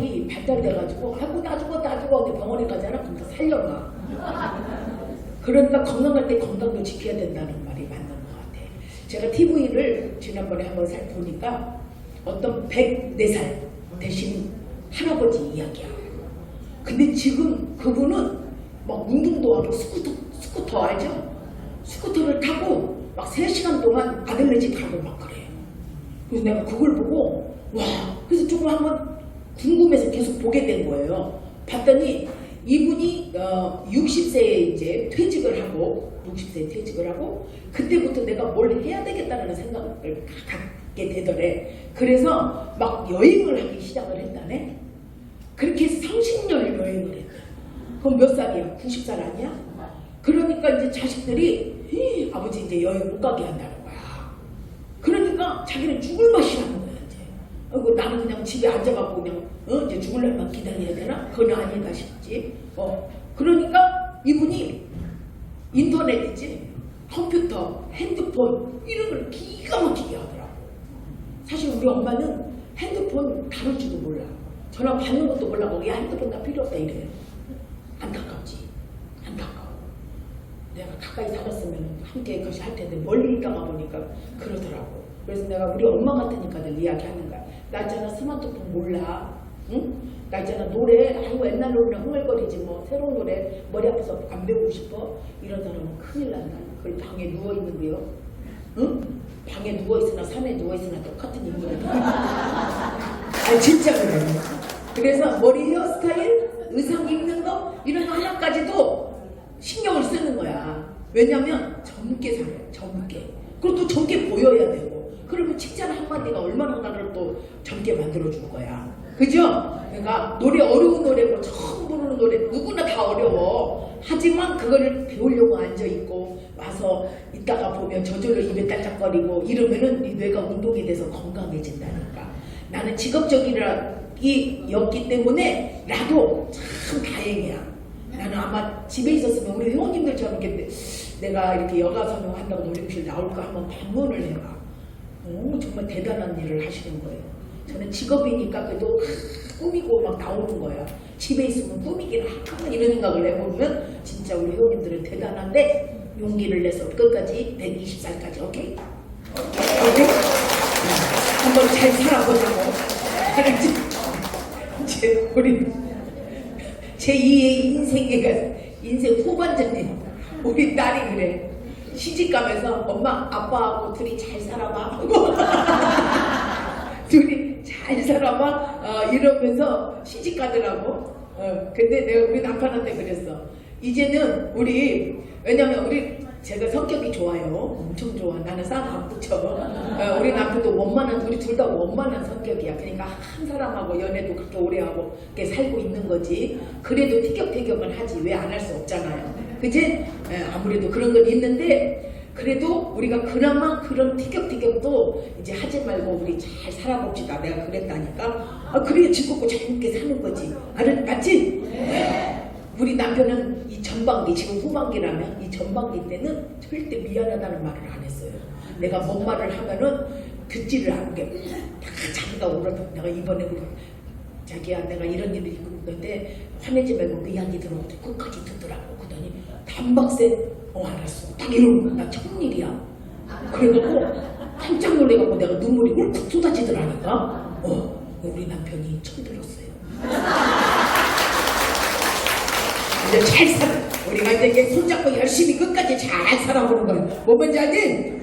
의학이 발달돼가지고 아이고 나 죽어 나 죽어 근데 병원에 가잖아 그럼 다 살려놔. 그러니까 건강할 때 건강도 지켜야 된다는 말이 맞는 것 같아. 제가 TV를 지난번에 한번 살펴보니까 어떤 104살 대신 할아버지 이야기야. 근데 지금 그분은 막 운동도 하고 스쿠터, 스쿠터 알죠? 스쿠터를 타고 막 3시간 동안 아들네 집 가고 막 그래. 그래서 내가 그걸 보고 와 그래서 조금 한번 궁금해서 계속 보게 된 거예요. 봤더니 이분이 어, 60세에 이제 퇴직을 하고 60세에 퇴직을 하고 그때부터 내가 뭘 해야 되겠다는 생각을 갖게 되더래. 그래서 막 여행을 하기 시작을 했다네. 그렇게 30년을 여행을 했대. 그럼 몇 살이야? 90살 아니야? 그러니까 이제 자식들이 "히, 아버지 이제 여행 못 가게 한다는 거야. 그러니까 자기는 죽을 맛이 나는 아이고 나는 그냥 집에 앉아갖고 그냥 어 이제 죽을 날만 기다려야 되나? 그건 아니다 싶지. 어 그러니까 이분이 인터넷이지 컴퓨터, 핸드폰 이런 걸 기가 막히게 하더라고. 사실 우리 엄마는 핸드폰 다룰 줄도 몰라. 전화 받는 것도 몰라. 거기 핸드폰 다 필요 없다 이래요. 안타깝지. 안타까워. 내가 가까이 살았으면 함께 같이 할 텐데 멀리 있다가 보니까 그러더라고. 그래서 내가 우리 엄마 같으니까 늘 이야기하는. 나 있잖아 스마트폰 몰라. 응? 나 있잖아 노래 아이고 옛날 노래랑 흥얼거리지 뭐 새로운 노래 머리 아파서 안 배우고 싶어 이러다가는 큰일 난다. 그 방에 누워 있는 거요. 응? 방에 누워 있으나 산에 누워 있으나 똑같은 인물이야. 아 진짜 그래요. 그래서 머리 헤어스타일, 의상 입는 거 이런 거 하나까지도 신경을 쓰는 거야. 왜냐면 젊게 살아요. 젊게. 그리고 또 젊게 보여야 되고. 그러면 칭찬 한마디가 얼마나 나를 또 젊게 만들어줄 거야. 그죠? 그러니까 노래 어려운 노래고 처음 부르는 노래 누구나 다 어려워. 하지만 그거를 배우려고 앉아있고 와서 있다가 보면 저절로 입에 딸짝거리고 이러면은 이 뇌가 운동이 돼서 건강해진다니까. 나는 직업적이었기 때문에 나도 참 다행이야. 나는 아마 집에 있었으면 우리 회원님들처럼 이렇게 내가 이렇게 여가 선용한다고 놀이실 나올까 한번 방문을 해봐. 오, 정말 대단한 일을 하시는 거예요. 저는 직업이니까 그래도 꾸미고 막 나오는 거야. 집에 있으면 꾸미기를 하나 이런 생각을 해보면 진짜 우리 회원님들은 대단한데 용기를 내서 끝까지 120살까지 오케이? 오케이? 한번 잘 살아보자고 알았지? 제 우리 제 2의 인생의 인생 후반전에 우리 딸이 그래 시집 가면서 엄마 아빠하고 둘이 잘 살아봐 둘이 잘 살아봐 어, 이러면서 시집 가더라고. 어, 근데 내가 우리 남편한테 그랬어. 이제는 우리 왜냐면 우리 제가 성격이 좋아요. 엄청 좋아. 나는 싹안 붙여. 어, 우리 남편도 원만한 우리 둘 다 원만한 성격이야. 그러니까 한 사람하고 연애도 그렇게 오래 하고 이렇게 살고 있는 거지. 그래도 티격태격은 하지. 왜 안 할 수 없잖아요. 그지? 예, 아무래도 그런 건 있는데 그래도 우리가 그나마 그런 티격태격도 이제 하지 말고 우리 잘 살아봅시다. 내가 그랬다니까. 아, 그래야 즐겁고 재밌게 사는 거지. 알았, 맞지? 우리 남편은 이 전반기, 지금 후반기라면 이 전반기 때는 절대 미안하다는 말을 안 했어요. 내가 뭔 말을 하면은 듣지를 않게 다 자기가 오르다 내가 이번에 그래. 자기야 내가 이런 일이 있는데 화내지 말고 그 이야기 들어도 끝까지 듣더라고 그러더니 단박세 어 알았어. 딱 거야 나 처음 일이야. 그래갖고 깜짝 놀래갖고 내가 눈물이 울컥 쏟아지더라니까. 어 우리 남편이 처음 들었어요. 이제 잘 살아. 우리가 이제 손잡고 열심히 끝까지 잘 살아보는 거야 뭐 뭔지 알지?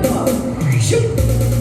좋아 슉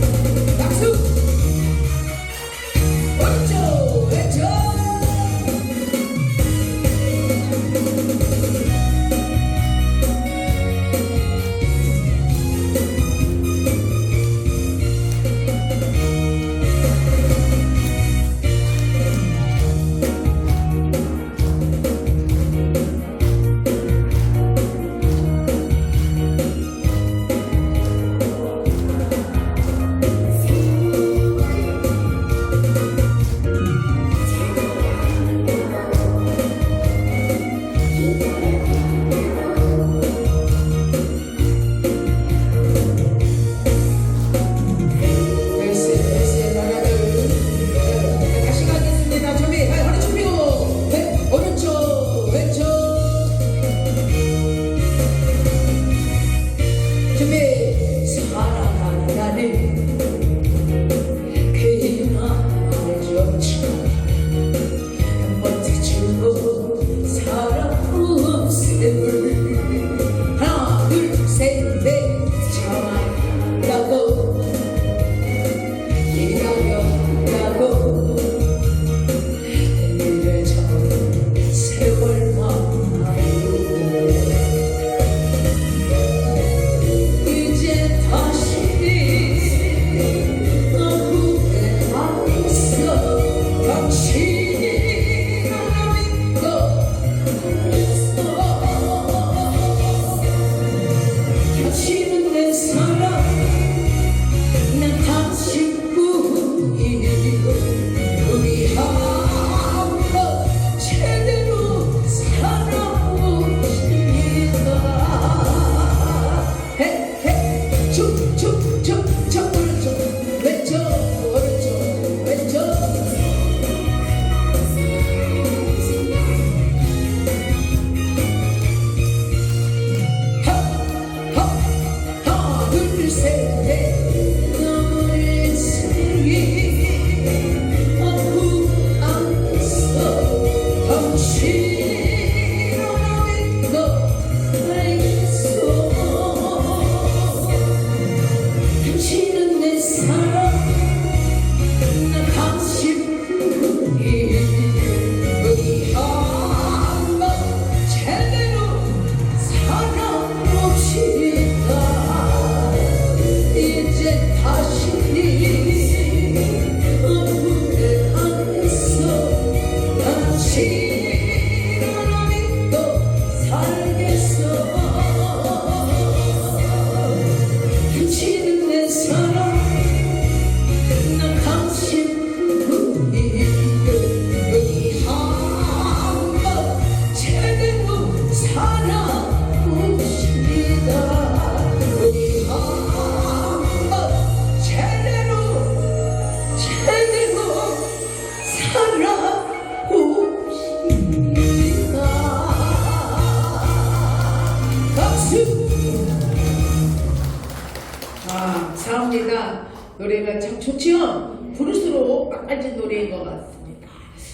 좋지요? 부를수록 맛깔진 노래인 것 같습니다.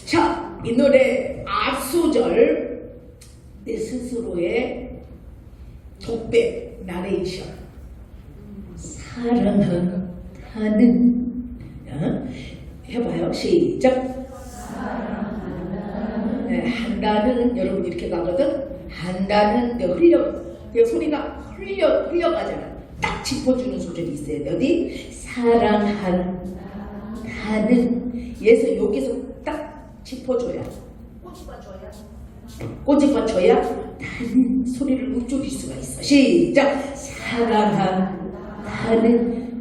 자, 이 노래 앞소절 내 스스로의 독백 나레이션 사랑하는 어? 해봐요. 시작. 네, 한다는 여러분 이렇게 가거든. 한다는 내 흘려 그 소리가 흘려 흘려가잖아. 딱 짚어주는 소절이 있어야 돼. 어디 사랑하는 예서 여기서 딱 짚어줘야. 꼬집어 줘야 다는 소리를 읊조릴 수가 있어. 시작. 사랑하는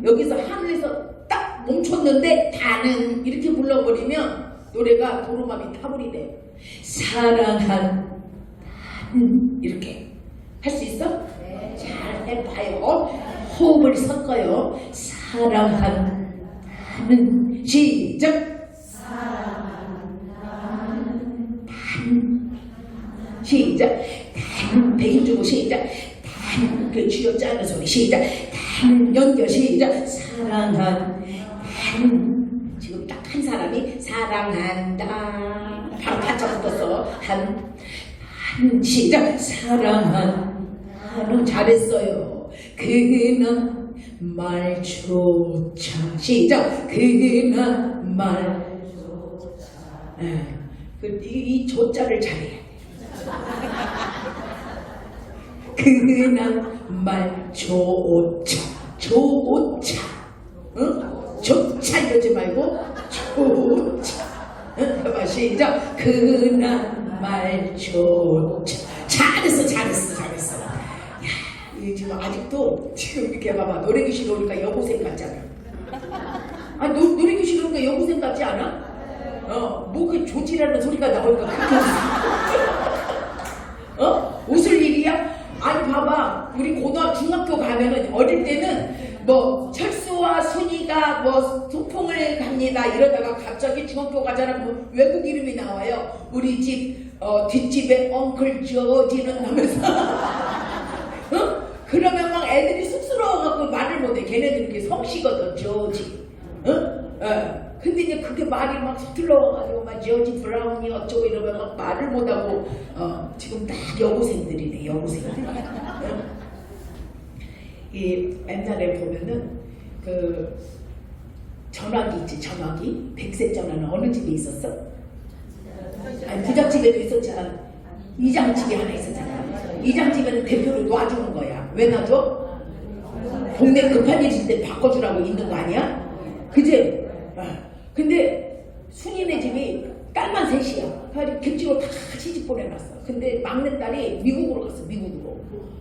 여기서 하늘에서 딱 멈췄는데 다는 이렇게 불러버리면 노래가 도로마비 돼. 사랑하는 이렇게 할 수 있어? 잘 해봐요. 호흡을 섞어요. 사랑하는 시작. 시작. 단 배임 주고 시작. 단그 쥐어 짜는 소리 시작. 단 연결 시작. 사랑한 한 지금 딱 한 사람이 사랑한다. 바로 가짜 붙었어. 한, 한 시작. 사랑한 한은 잘했어요. 그는 말조차 시작. 그는 말 예. 그, 이, 이 조자를 잘해야 돼. 그난 말 조차 응? 조차 이러지 말고 조차 응? 시작 그난 말 조차 잘했어 지금 아직도 지금 이렇게 봐봐 노래교실 오니까 여고생 같잖아 아 노, 노래교실 오니까 여고생 같지 않아? 어, 뭐 그 조지라는 소리가 나올까 그렇게 어? 웃을 일이야? 아니 봐봐 우리 고등 중학교 가면은 어릴 때는 뭐 철수와 순이가 뭐 소풍을 갑니다 이러다가 갑자기 중학교 가자라 뭐 외국 이름이 나와요 우리 집 어, 뒷집에 엉클 저지는 하면서 어? 그러면 막 애들이 쑥스러워갖고 말을 못해 걔네들 이렇게 성씨거든 저지 어? 어. 근데 이제 그게 말이 막 서툴러가지고 막 저지 브라운이 어쩌고 이러면 막 말을 못하고 어, 지금 딱 여고생들이네 여고생들 어? 이 옛날에 보면은 그 전화기 있지 전화기 백색 전화는 어느 집에 있었어? 아니 부잣집에도 있었잖아 이장집에 하나 있었잖아 이장집에는 대표를 놔주는 거야 왜 놔줘? 동네 급한 일 있을 때 바꿔주라고 있는 거 아니야? 그제? 어. 근데 순이네 집이 딸만 셋이야. 그래가지고 객지로 다 시집 보내놨어. 근데 막내 딸이 미국으로 갔어, 미국으로.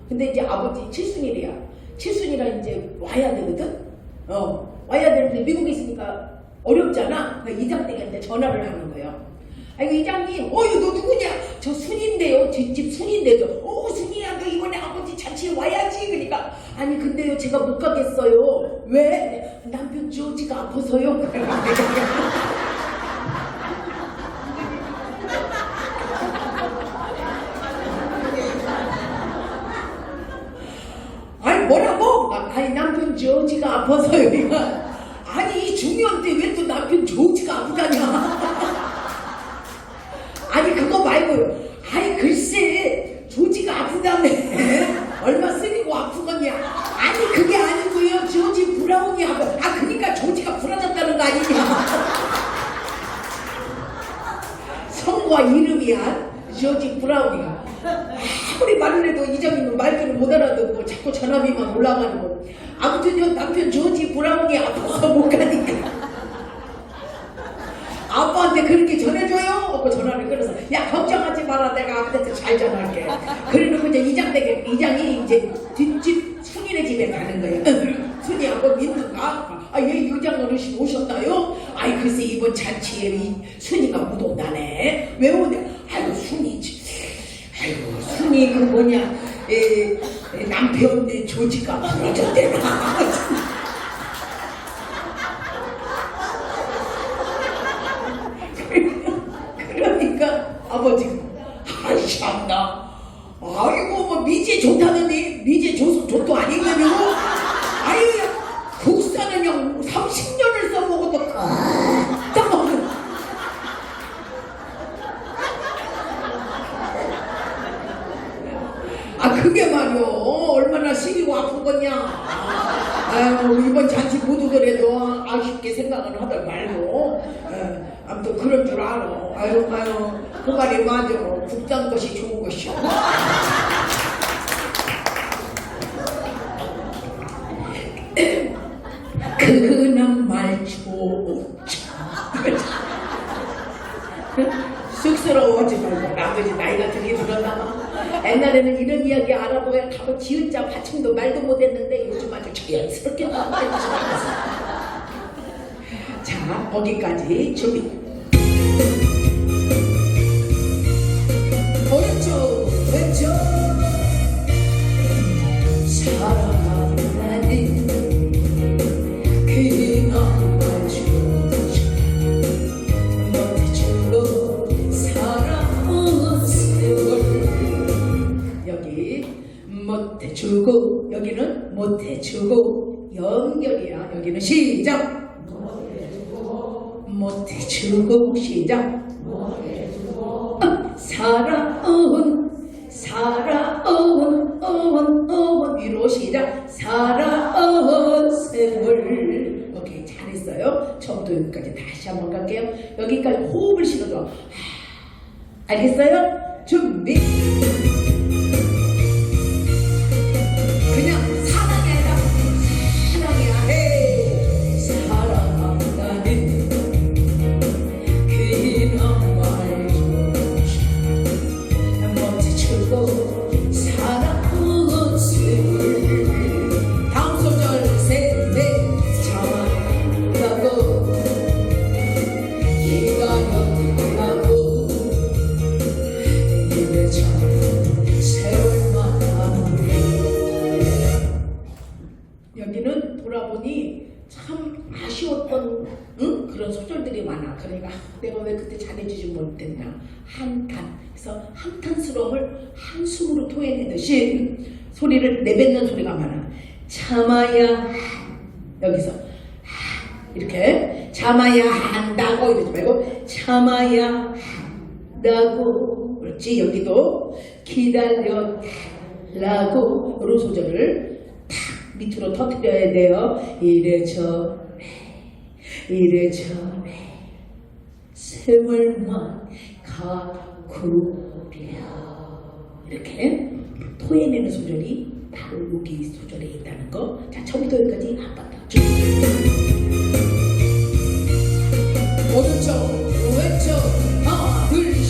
근데 이제 아버지 칠순이래야. 칠순이라 이제 와야 되거든? 어, 와야 되는데 미국에 있으니까 어렵잖아. 그러니까 이장댁한테 전화를 하는 거예요. 아이고 이장님, 어유 너 누구냐? 저 순인데요. 뒷집 순인데죠. 어 순이야, 너 이번에 아버지 잔치에 와야지. 그러니까 아니 근데요 제가 못 가겠어요. 왜? 남편 조지가 아파서요. 아니 뭐라고? 아, 아니 남편 조지가 아파서요. 아니 이 중요한 때왜또 남편 조지가 아프다냐? 아니 그거 말고요. 아니 글쎄 조지가 아프다며 얼마 쓰리고 아픈 거냐? 아니 그게 아니고요. 조지 브라운이 아파. 아 그러니까 조지가 부러졌다는 거 아니냐? 이름이야. 조지 브라운이가. 아무리 말을 해도 이장님은 말귀를 못 알아듣고 자꾸 전화비만 올라가는 거. 아무튼 요 남편 조지 브라운이 아파서 못 가니까. 아빠한테 그렇게 전해줘요? 하고 전화를 끊어서 야 걱정하지 마라 내가 아빠한테 잘 전화할게 그래놓고 이제 이장댁에 이장이 이제 뒷집 순이네 집에 가는 거예요 순이하고 믿는가? 아예 이장 어르신 오셨나요? 아 이 글쎄 이번 잔치에 이 순이가 못 온다네. 왜 오냐? 아이고 순이 아이고 순이 그 뭐냐? 에, 에, 남편 내 조지가 부러졌대나 그러니까 아버지가 아이 참나 아이고 뭐 미제 좋다는데 미제 조선 좋도 아니거든요 아유 국산을 아유 이번 잔치 모두 그래도 아쉽게 생각은 하들 말고 에, 아무튼 그럴 줄 알아. 아유 아유 그 말이 맞아 국장 것이 좋은 것이오. 그는 말초 쑥스러워하지 말고 아버지 나이가 들이 들었나 봐. 옛날에는 이런 이야기 알아보야 가고 지은자 받침도 말도 못했는데 요즘 아주 자연스럽게 나와 있지 자 거기까지 준비 못해주고 연결이야. 여기는 시작. 못해주고 시작. 사랑은 사랑은 어원 어원. 위로 시작. 사랑은 세월 오케이 잘했어요. 처음부터 여기까지 다시 한번 갈게요. 여기까지 호흡을 실어서 하, 알겠어요? 준비 참아야 한다고 그렇지 여기도 기다려라고 이런 소절을 탁 밑으로 터뜨려야 돼요 이래저래 이래저래 세월만 가구려 이렇게 토해내는 소절이 바로 여기 소절에 있다는 거. 자, 처음부터 여기까지 한 번 더. 둘,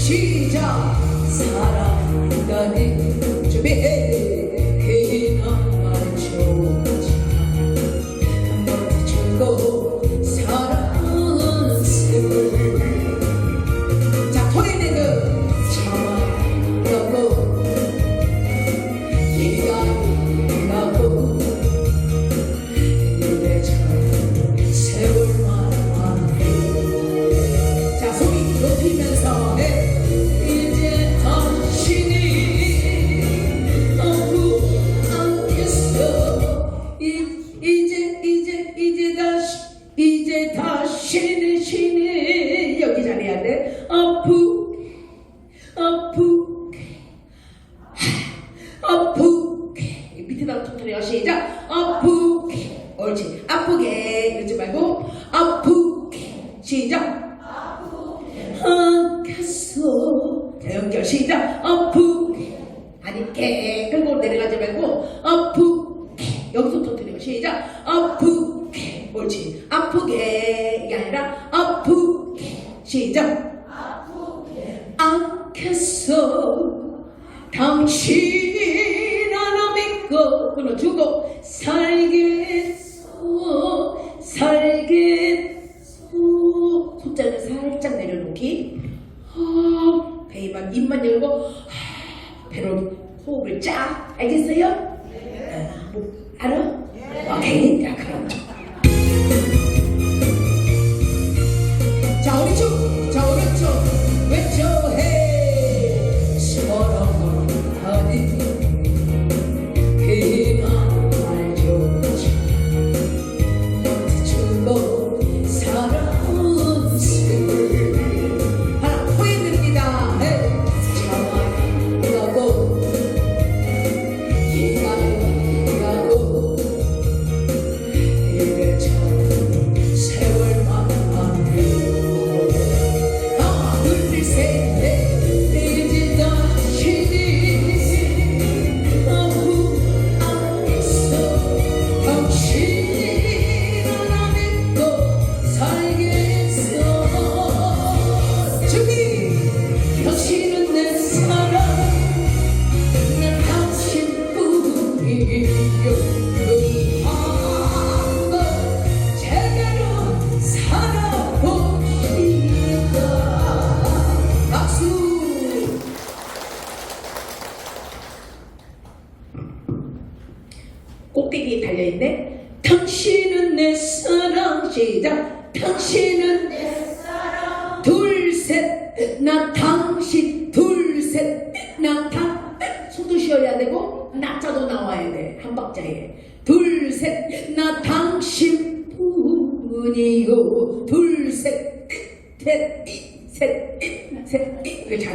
시작. 사랑한다는 시작. 아프게 아니 게 끌고 내려가지 말고 아프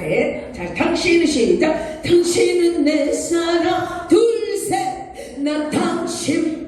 차례. 자, 당신 시작. 당신은 내 사랑. 둘, 셋. 나 당신